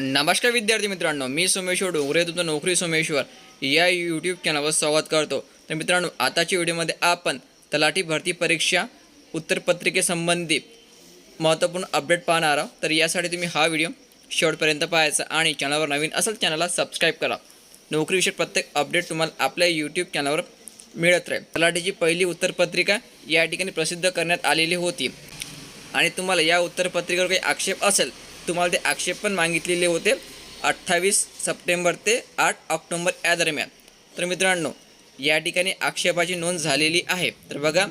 नमस्कार विद्यार्थी मित्रांनो मी सोमेश्वर डोंगरे तुमचं नोकरी सोमेश्वर या यूट्यूब चॅनलवर स्वागत करतो. तर मित्रांनो आताच्या व्हिडिओमध्ये आपण तलाठी भरती परीक्षा उत्तरपत्रिकेसंबंधी महत्त्वपूर्ण अपडेट पाहणार आहोत. तर यासाठी तुम्ही हा व्हिडिओ शेवटपर्यंत पाहायचा आणि चॅनलवर नवीन असेल चॅनलला सबस्क्राईब करा. नोकरीविषयक प्रत्येक अपडेट तुम्हाला आपल्या यूट्यूब चॅनलवर मिळत राहील. तलाठीची पहिली उत्तरपत्रिका या ठिकाणी प्रसिद्ध करण्यात आलेली होती. आणि तुम्हाला या उत्तरपत्रिकेवर काही आक्षेप असेल तुम्हाला ते आक्षेप पण मागितलेले होते. अठ्ठावीस सप्टेंबर ते आठ ऑक्टोंबर या दरम्यान. तर मित्रांनो या ठिकाणी आक्षेपाची नोंद झालेली आहे. तर बघा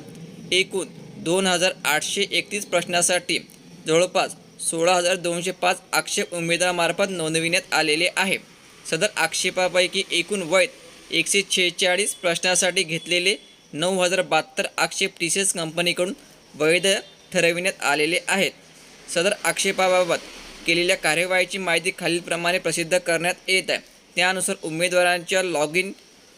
एकूण दोन हजार आठशे एकतीस प्रश्नासाठी जवळपास सोळा हजार दोनशे पाच आक्षेप उमेदवारामार्फत नोंदविण्यात आलेले आहे. सदर आक्षेपापैकी एकूण वैध एकशे शेहेचाळीस प्रश्नासाठी घेतलेले नऊ हजार बहात्तर आक्षेप टी सी एस कंपनीकडून वैध ठरविण्यात आलेले आहेत. सदर आक्षेपाबाबत केलेल्या कार्यवाहीची माहिती खालीलप्रमाणे प्रसिद्ध करण्यात येत आहे. त्यानुसार उमेदवारांच्या लॉग इन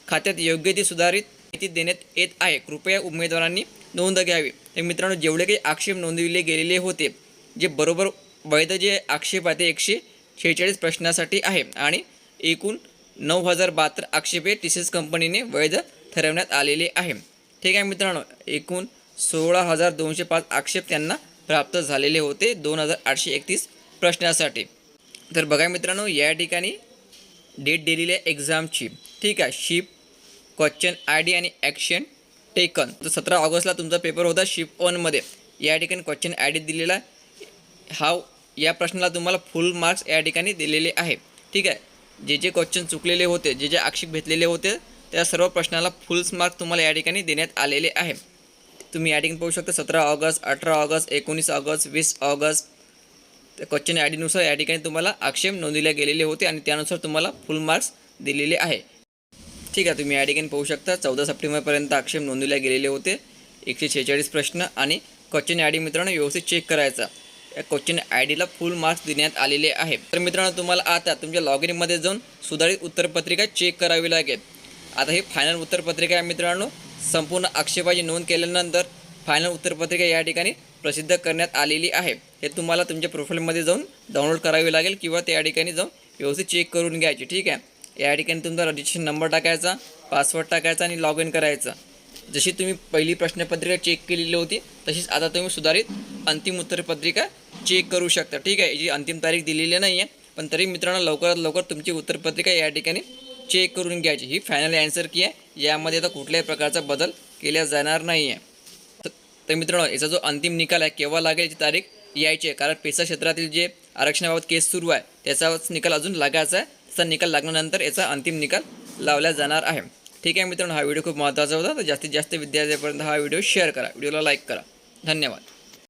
खात्यात योग्य ती सुधारित माहिती देण्यात येत आहे. कृपया उमेदवारांनी नोंद घ्यावी. तर मित्रांनो जेवढे काही आक्षेप नोंदविले गेलेले होते जे बरोबर वैध जे आक्षेप आहे ते एकशे शेहेचाळीस प्रश्नासाठी आहे आणि एकूण नऊ हजार बहात्तर आक्षेप हे टी सी एस कंपनीने वैध ठरवण्यात आलेले आहे. ठीक आहे मित्रांनो एकूण सोळा हजार दोनशे पाच आक्षेप त्यांना प्राप्त झालेले होते. दोन हजार आठशे एकतीस प्रश्नासाठी. तर बघा मित्रांनो या ठिकाणी डेट दिलेली आहे एक्झामची ठीक आहे शिप क्वेश्चन आय डी आणि ॲक्शन टेकन तर सतरा ऑगस्टला तुमचा पेपर होता शिप वनमध्ये या ठिकाणी क्वेश्चन आय डी दिलेला हा या प्रश्नाला तुम्हाला फुल मार्क्स या ठिकाणी दिलेले आहे. ठीक आहे जे जे क्वेश्चन चुकलेले होते जे जे आक्षेप घेतलेले होते त्या सर्व प्रश्नाला फुल मार्क्स तुम्हाला या ठिकाणी देण्यात आलेले आहे. तुम्ही या ठिकाणी पाहू शकता सतरा ऑगस्ट अठरा ऑगस्ट एकोणीस ऑगस्ट वीस ऑगस्ट क्वेश्चन आय डीनुसार या ठिकाणी तुम्हाला आक्षेप नोंदविले गेलेले होते आणि त्यानुसार तुम्हाला फुल मार्क्स दिलेले आहे. ठीक आहे तुम्ही या ठिकाणी पाहू शकता चौदा सप्टेंबरपर्यंत आक्षेप नोंदविले गेलेले होते. एकशे शेहेचाळीस प्रश्न आणि क्वेश्चन आय डी मित्रांनो व्यवस्थित चेक करायचा. या क्वेश्चन आय डीला फुल मार्क्स देण्यात आलेले आहे. तर मित्रांनो तुम्हाला आता तुमच्या लॉग इनमध्ये जाऊन सुधारित उत्तरपत्रिका चेक करावी लागेल. आता ही फायनल उत्तरपत्रिका आहे मित्रांनो. संपूर्ण आक्षेपाची नोंद केल्यानंतर फायनल उत्तरपत्रिका या ठिकाणी प्रसिद्ध करण्यात आलेली आहे. हे तुम्हाला तुमच्या प्रोफाईलमध्ये जाऊन डाउनलोड करावी लागेल किंवा त्या ठिकाणी जाऊन व्यवस्थित चेक करून घ्यायची. ठीक आहे? या ठिकाणी तुमचा रजिस्ट्रेशन नंबर टाकायचा पासवर्ड टाकायचा आणि लॉग इन करायचा. जशी तुम्ही पहिली प्रश्नपत्रिका चेक केलेली होती तशीच आता तुम्ही सुधारित अंतिम उत्तरपत्रिका चेक करू शकता. ठीक आहे? जी अंतिम तारीख दिलेली नाही आहे पण तरी मित्रांनो लवकरात लवकर तुमची उत्तरपत्रिका या ठिकाणी चेक करून घ्यायची. ही फायनल ॲन्सर की आहे. यामध्ये आता कुठल्याही प्रकारचा बदल केला जाणार नाही आहे तर मित्रांनो याचा जो अंतिम निकाल आहे केव्हा लागेल याची तारीख यायची आहे. कारण पेसा क्षेत्रातील जे आरक्षणाबाबत केस सुरू आहे त्याचाच निकाल अजून लागायचा आहे. त्याचा निकाल लागल्यानंतर याचा अंतिम निकाल लावला जाणार आहे. ठीक आहे मित्रांनो हा व्हिडिओ खूप महत्त्वाचा होता. तर जास्तीत जास्त विद्यार्थ्यांपर्यंत हा व्हिडिओ शेअर करा. व्हिडिओला लाईक करा. धन्यवाद.